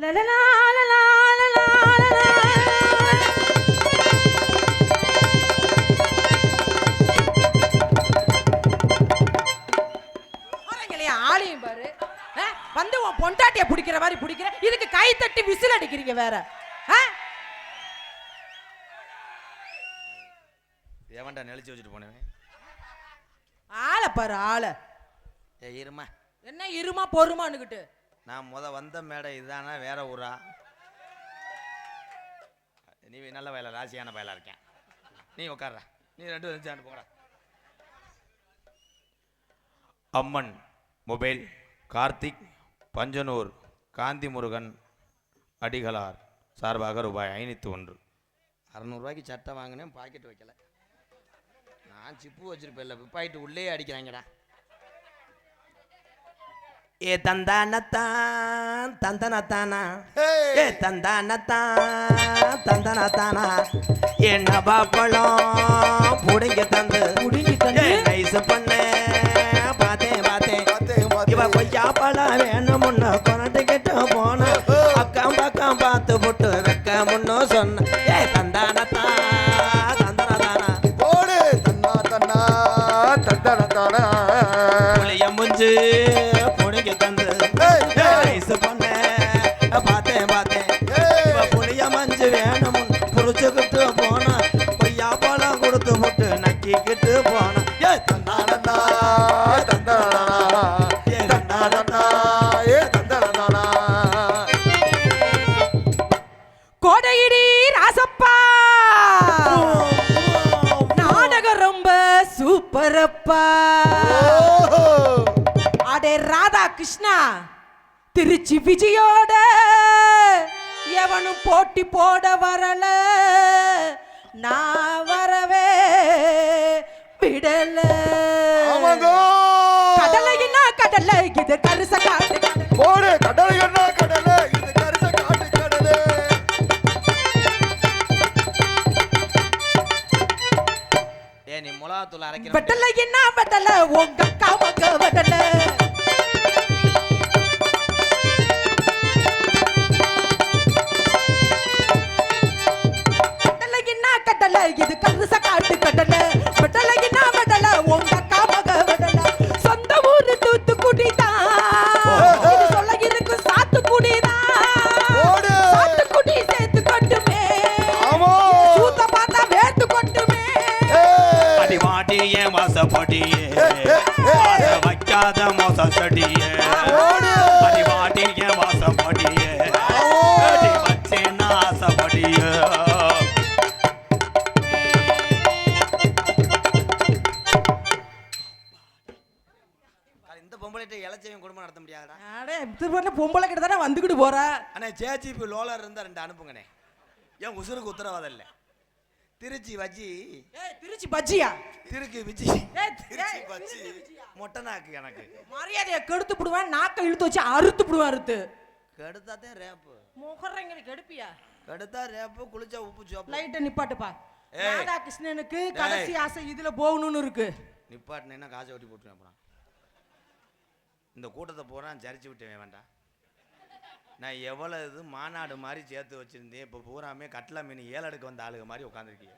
ஆளையும் பாரு. ஆ? வந்து உன் பொண்டாட்டிய பிடிக்கிற மாதிரி பிடிக்கிற. இதுக்கு கை தட்டி விசில் அடிக்கிறீங்க வேற. ஆ? எவன்டா நெளிச்சு வச்சுட்டு போனவன். ஆளை பாரு ஆளை. இருமா. என்ன இருமா பொறுமான்னுகிட்டு. நான் முத வந்த மேடை இதானா வேற ஊரா? நீ நல்ல வயல ராசியான வயலா இருக்கேன். நீ உட்கார்ற நீ ரெண்டு பேரும் சேர்ந்து போங்கடா. அம்மன் மொபைல் கார்த்திக் பஞ்சனூர் காந்தி முருகன் அடிகளார் சார்பாக ரூபாய் ஐநூற்றி ஒன்று. அறநூறுபாய்க்கு சட்டை வாங்கினேன் பாக்கெட் வைக்கல. நான் சிப்பு வச்சிருப்பேன் இல்லை விப்பாயிட்டு உள்ளே அடிக்கிறாங்கடா. ஏ தந்தானத்தான் தந்தனத்தானா? ஏ தந்தானத்தான் தந்தனத்தானா? என்ன பாப்பழம் புடிங்க தந்து புடுங்கி கோடையிடி ராசப்பா. நாடகம் ரொம்ப சூப்பரப்பா. அடே ராதா கிருஷ்ணா திருச்சி விஜயோட எவனும் போட்டி போட வரல. நான் வரவே விடல. இது கருச காட்டு கடலை. போடு கடல் என்ன கடல்? இது கரிச காட்டு கடல் ஏ நீ மிளகாத்தூள் அரைக்கிற வெட்டலைன்னா வெட்டல? உங்க ஏன் வாசப்படியே வாச வைக்காத மோச செடியே. அடி வாடி ஏன் வாசப்படியே அடி வச்சேன் ஆசைப்படியே இந்த பொம்பளைட்ட இளைச்சவன் குடும்பம் நடத்த முடியாதடா. அடே திருப்பூர்ல பொம்பளை கிட்ட தானே வந்துக்கிட்டு போற? அண்ணே ஜேஜிபி லோலர் இருந்தா ரெண்டு அனுப்புங்கண்ணே. ஏன் உசுருக்கு உத்தரவாதம் இல்லை? திருச்சி வச்சி ஏய் திருச்சி பஜ்ஜியா? திருக்கு ஏய், திருச்சி வச்சி மொட்டை நாக்கு எனக்கு. மரியாதையை கெடுத்து விடுவேன் நாக்கை இழுத்து வச்சு அறுத்து விடுவேன் அறுத்து. கெடுத்தாதே ரேப்பு. முகர்றீங்க கெடுப்பியா? கெடுத்தா ரேப்பு குளிச்சா உப்பு சோப்பு. லைட்டை நிப்பாட்டுப்பா. ஏய். ராதாகிருஷ்ணனுக்கு கடைசி ஆசை இதுல போகணும்னு இருக்கு. நிப்பாட்டினேன்னா காசை ஒட்டி போட்டுருவேன் அப்புறம். இந்த கூட்டத்தை பூரா சரிச்சு விட்டுவேன் வேண்டாம். நான் எவ்வளோ இது மாநாடு மாதிரி சேர்த்து வச்சுருந்தேன். இப்போ பூராமே கட்லா மீன் ஏழடுக்கு வந்த ஆளுங்க மாதிரி உட்காந்துருக்கீங்க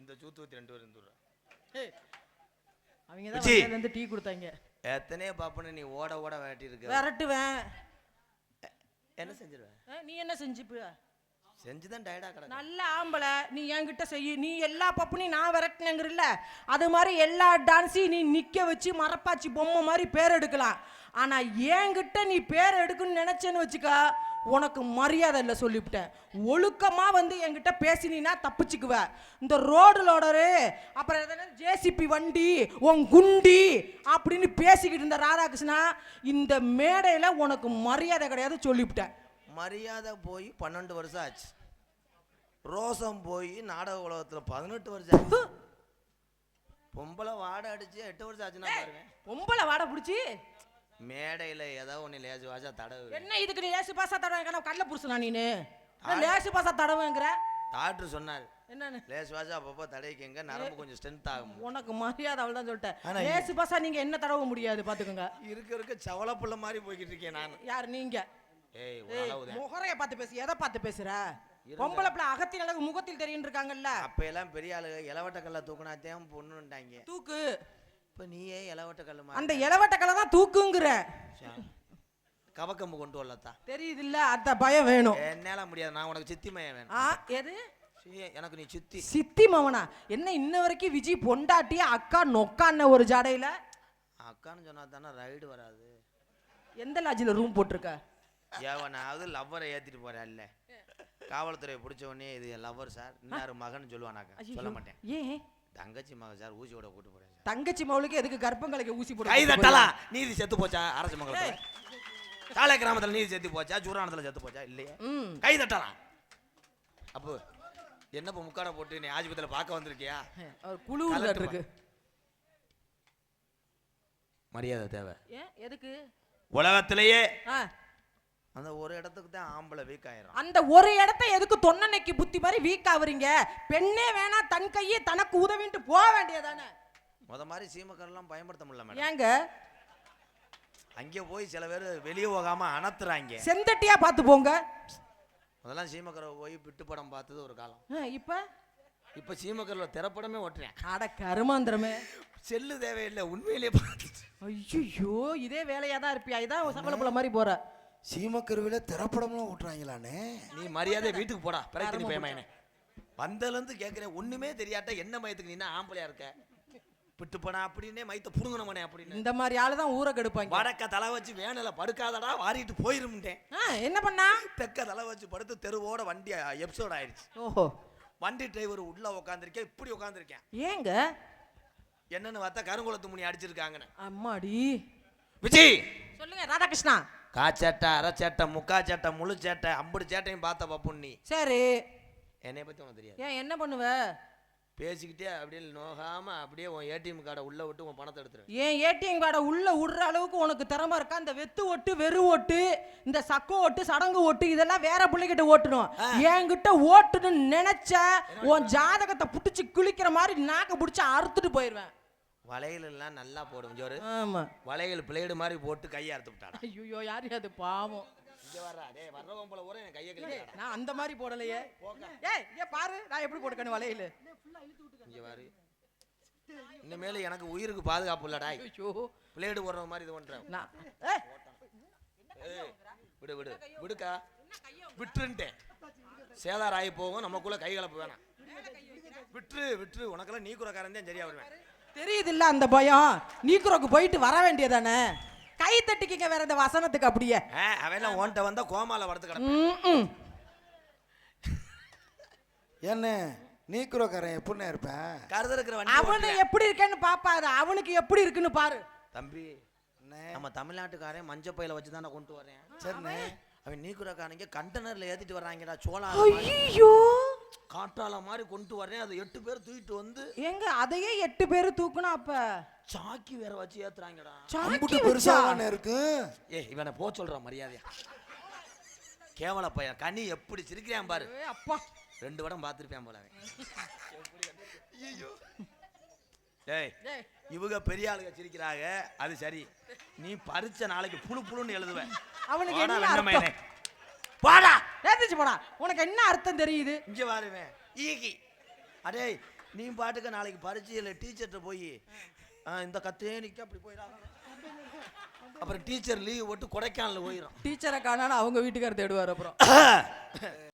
இந்த சூத்து ஊற்றி ரெண்டு பேரும் இருந்துடுறேன் அவங்க தான் இருந்து டீ கொடுத்தாங்க. எத்தனையோ பாப்புன்னு நீ ஓட ஓட வேட்டி இருக்க விரட்டுவேன் என்ன செஞ்சிருவேன் நீ என்ன செஞ்சுப்ப? செஞ்சு தான் டயர்டாக கிடக்கு நல்ல ஆம்பளை நீ என்கிட்ட செய்ய. நீ எல்லா பப்புனையும் நான் விரட்டினங்கிறல்ல? அது மாதிரி எல்லா டான்ஸையும் நீ நிக்க வச்சு மரப்பாச்சி பொம்மை மாதிரி பேர் எடுக்கலாம். ஆனா என்கிட்ட நீ பேர் எடுக்கணும்னு நினைச்சேன்னு வச்சுக்கா உனக்கு மரியாதை இல்லை சொல்லிவிட்டேன். ஒழுக்கமாக வந்து என்கிட்ட பேசினீன்னா தப்பிச்சுக்குவ. இந்த ரோடு லோடரு அப்புறம் எதனா ஜேசிபி வண்டி உன் குண்டி அப்படின்னு பேசிக்கிட்டு இருந்த ராதாகிருஷ்ணா இந்த மேடையில் உனக்கு மரியாதை கிடையாது சொல்லிவிட்டேன். மரியாதை போய் பன்னெண்டு வருஷம் ஆச்சு. ரோசம் போய் நாடக உலகத்தில் பதினெட்டு வருஷம் ஆச்சு. பொம்பளை வாடை அடிச்சு எட்டு வருஷம் ஆச்சுன்னா பாருங்க. பொம்பளை வாடை பிடிச்சி? மேடையில் ஏதோ ஒன்று லேசு வாசா தடவு என்ன இதுக்கு நீ லேசு பாசா தடவை கள்ள புருஷனா நீனு? லேசு பாசா தடவைங்கிற? டாக்டர் சொன்னார் என்னன்னு? லேசு வாசா அப்பப்போ தடவிக்கங்க நரம்பு கொஞ்சம் ஸ்ட்ரென்த் ஆகும். உனக்கு மரியாதை அவள் தான் சொல்லிட்டேன் லேசு பாசா நீங்க என்ன தடவ முடியாது பாத்துக்கோங்க. இருக்க இருக்க சவளப்புள்ள மாதிரி போய்கிட்டு இருக்கேன் நான். யார் நீங்க? ஏய் முகரைய பார்த்து பேசு. எதை பார்த்து பேசுற? பொம்பளை பிள்ளை அகத்தின் அழகு முகத்தில் தெரியும் இருக்காங்கல்ல அப்ப எல்லாம் பெரிய ஆளு இளவட்ட கல்ல தூக்குனாத்தேன் பொண்ணுன்ட்டாங்க. தூக்கு. இப்ப நீயே இளவட்ட கல்லு அந்த இளவட்ட கலை தான் தூக்குங்கிற. கவக்கம்பு கொண்டு வரலத்தா. தெரியுது இல்ல அந்த பயம் வேணும். என்னால முடியாது நான் உனக்கு சித்தி மையம் வேணும். ஆ எது? எனக்கு நீ சித்தி. சித்தி மவனா என்ன இன்ன வரைக்கும் விஜய் பொண்டாட்டி அக்கா நொக்கான ஒரு ஜாடையில? அக்கான்னு சொன்னா தானே ரைடு வராது. எந்த லாட்ஜில் ரூம் போட்டிருக்க? எவனாவது லவ்வரை ஏத்திட்டு போறேன் இல்ல காவல்துறையை பிடிச்ச உடனே இது லவ்வர் சார் இன்னாரு மகன் சொல்லுவானாக்க? சொல்ல மாட்டேன். ஏன்? தங்கச்சி மகன் சார் ஊசியோட கூட்டு போறேன் தங்கச்சி மவளுக்கு எதுக்கு கர்ப்பங்களுக்கு ஊசி போட கை தட்டலாம் நீதி செத்து போச்சா? அரசு மங்கலத்துல சாலை கிராமத்துல நீதி செத்து போச்சா? சூரானத்துல செத்து போச்சா? இல்லையே. கை தட்டலாம் அப்போ என்னப்பா முக்காட போட்டு நீ ஆஸ்பத்திரியில் பார்க்க வந்திருக்கியா? குழு. இருக்கு. மரியாதை தேவை. ஏன்? எதுக்கு? உலகத்திலேயே அந்த ஒரு இடத்துக்கு தான் ஆம்பளை வீக் ஆயிரும் அந்த ஒரு இடத்த எதுக்கு தொன்னனைக்கு புத்தி மாதிரி வீக் ஆகுறீங்க? பெண்ணே வேணா தன் கையே தனக்கு உதவின்ட்டு போக வேண்டியதானே? முத மாதிரி சீமக்கரெல்லாம் பயன்படுத்த முடியல மேடம் ஏங்க? அங்கே போய் சில பேர் வெளியே போகாம அணத்துறாங்க செந்தட்டியா பார்த்து போங்க. முதல்ல சீமக்கரை போய் பிட்டு படம் பார்த்தது ஒரு காலம். இப்ப? இப்போ சீமக்கரில் திரைப்படமே ஓட்டுறேன். அட கருமாந்திரமே. செல்லு தேவையில்லை உண்மையிலேயே பார்த்துட்டு. ஐயோ இதே வேலையா தான் இருப்பியா? இதான் சம்பள புள்ள மாதிரி போற. சீமக்கருவில திரைப்படம்லாம் ஓட்டுறாங்களானே நீ மரியாதை வீட்டுக்கு போடா. பிரச்சனை பயமாயினே வந்தலேருந்து கேட்குறேன் ஒண்ணுமே தெரியாட்ட என்ன மயத்துக்கு நீ என்ன ஆம்பளையா இருக்க? பிட்டு போனா அப்படின்னே மயத்தை புடுங்கணுமனே அப்படின்னு. இந்த மாதிரி ஆளு தான் ஊரை கெடுப்பாங்க. வடக்க தலை வச்சு வேனில படுக்காதடா வாரிட்டு போயிருமுட்டேன் ஆ, என்ன பண்ணா? தெக்க தலை வச்சு படுத்து தெருவோட வண்டி எபிசோட் ஆயிடுச்சு. ஓஹோ. வண்டி டிரைவர் உள்ள உட்காந்துருக்கேன் இப்படி உட்காந்துருக்கேன் ஏங்க? என்னன்னு பார்த்தா கருங்குளத்து முனி அடிச்சிருக்காங்கன்னு. அம்மாடி. விஜய் சொல்லுங்க ராதாகிருஷ்ணா. காச்சட்டை அரைச்சட்டை முக்கா சட்டை முழு சேட்டை அம்புடு சேட்டையும் பார்த்த பப்புன் நீ சரி. என்னைய பத்தி உனக்கு தெரியாது. ஏன் என்ன பண்ணுவ? பேசிக்கிட்டே அப்படியே நோகாம அப்படியே உன் ஏடிஎம் கார்டை உள்ள விட்டு உன் பணத்தை எடுத்துரு. ஏன் ஏடிஎம் கார்டை உள்ள விடுற அளவுக்கு உனக்கு திறமை இருக்கா? இந்த வெத்து ஓட்டு வெறு ஓட்டு இந்த சக்கு ஓட்டு சடங்கு ஓட்டு இதெல்லாம் வேற பிள்ளைகிட்ட ஓட்டணும். என்கிட்ட ஓட்டணும்னு நினைச்ச உன் ஜாதகத்தை புடிச்சு கிழிக்கிற மாதிரி நாக்க புடிச்சு அறுத்துட்டு போயிடுவேன் வளையல் எல்லாம் நல்லா போடும் ஜோரு ஆமா. வளையல் பிளேடு மாதிரி போட்டு கையை அறுத்து விட்டாடா. ஐயோ யாரு அது? பாவம். இங்க வர்றா. டேய் வர்றவன் போல ஊரே என் கையை கிழிக்கிறாடா நான் அந்த மாதிரி போடலையே. ஏய் இங்க பாரு நான் எப்படி போட்டுக்கணும் இங்க பாரு இனிமேல எனக்கு உயிருக்கு பாதுகாப்பு இல்லடா ஐயோ பிளேடு போடுற மாதிரி இது பண்றேன் நான் விடு விடு. விடுக்கா. விட்டுருன்ட்டேன். சேதார் ஆகி போகும். நமக்குள்ள கை கலப்பு வேணாம். விட்டுரு விட்டுரு. உனக்கெல்லாம் நீ குறக்காரன் தான் சரியா வருவேன். தெரியுது இல்ல அந்த பயம்? நீக்குறோக்கு போயிட்டு வர வேண்டியதானே? கை தட்டிக்கிங்க வேற இந்த வசனத்துக்கு அப்படியே. அவெல்லாம் ஓன்ட்ட வந்தா கோமால வளர்த்து கிடப்பேன். ம்ம். என்ன நீக்குறோக்காரன் எப்படிண்ணே இருப்பேன்? கருது இருக்கிற அவனு? எப்படி இருக்கேன்னு பாப்பாரு. அவனுக்கு எப்படி இருக்குன்னு பாரு. தம்பி அண்ணே, நம்ம தமிழ்நாட்டுக்காரன் மஞ்ச பையில வச்சு தானே கொண்டு வரேன். சரிண்ணே. அவன் நீக்குறக்காரங்க கண்டெய்னர்ல ஏத்திட்டு வர்றாங்கடா சோளா ஐயோ காற்றால மாதிரி கொண்டு வரேன் அது எட்டு பேர் தூக்கிட்டு வந்து எங்க? அதையே எட்டு பேரு தூக்கணும் அப்ப? சாக்கி வேற வச்சு ஏத்துறாங்கடா. சாக்கி பெருசாக இருக்கு? ஏ இவனை போ சொல்றான் மரியாதையா. கேவல பையன். கனி எப்படி சிரிக்கிறான் பாரு. ஏய், அப்பா. ரெண்டு வடம் பார்த்துருப்பேன் போல. டேய் டேய், இவங்க பெரிய ஆளுங்க சிரிக்கிறாங்க. அது சரி. நீ பரிச்ச நாளைக்கு புழு புழுன்னு எழுதுவ. அவனுக்கு என்ன போடா ஏத்திச்சு போடா. உனக்கு என்ன அர்த்தம் தெரியுது? இங்க வாருவேன் ஈகி. அடே நீ பாட்டுக்கு நாளைக்கு பரீட்சையில் டீச்சர்கிட்ட போய் இந்த கத்தே நிக்க அப்படி போயிடாத. அப்புறம் டீச்சர் லீவ் போட்டு கொடைக்கானல் போயிடும் டீச்சரை காணான்னு அவங்க வீட்டுக்கார தேடுவார் அப்புறம்.